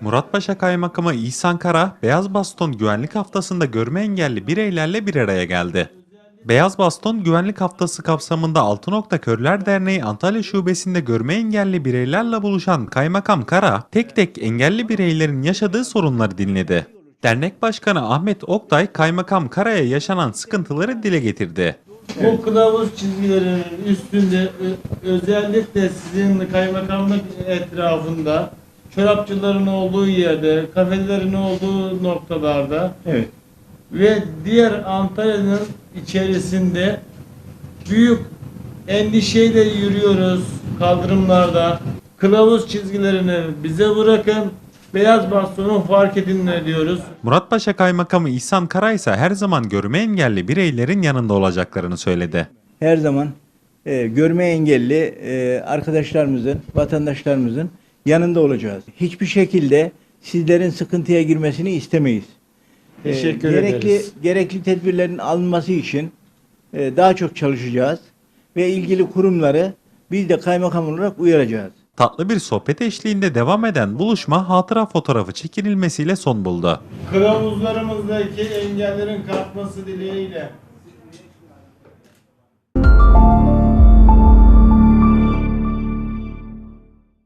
Muratpaşa Kaymakamı İhsan Kara, Beyaz Baston Güvenlik Haftası'nda görme engelli bireylerle bir araya geldi. Beyaz Baston Güvenlik Haftası kapsamında Altı Nokta Körler Derneği Antalya Şubesi'nde görme engelli bireylerle buluşan Kaymakam Kara, tek tek engelli bireylerin yaşadığı sorunları dinledi. Dernek Başkanı Ahmet Oktay, Kaymakam Kara'ya yaşanan sıkıntıları dile getirdi. Bu kılavuz çizgilerinin üstünde ö- özellikle sizin kaymakamlık etrafında çorapçıların olduğu yerde, kafelerin olduğu noktalarda Evet. ve diğer Antalya'nın içerisinde büyük endişeyle yürüyoruz kaldırımlarda. Kılavuz çizgilerini bize bırakın, beyaz bastonu fark edin diyoruz. Muratpaşa Kaymakamı İhsan Kara ise her zaman görme engelli bireylerin yanında olacaklarını söyledi. Her zaman e, görme engelli e, arkadaşlarımızın, vatandaşlarımızın yanında olacağız. Hiçbir şekilde sizlerin sıkıntıya girmesini istemeyiz. E, Teşekkür gerekli, ederiz. Gerekli tedbirlerin alınması için e, daha çok çalışacağız ve ilgili kurumları biz de kaymakam olarak uyaracağız. Tatlı bir sohbet eşliğinde devam eden buluşma hatıra fotoğrafı çekilmesiyle son buldu. Kılavuzlarımızdaki engellerin kalkması dileğiyle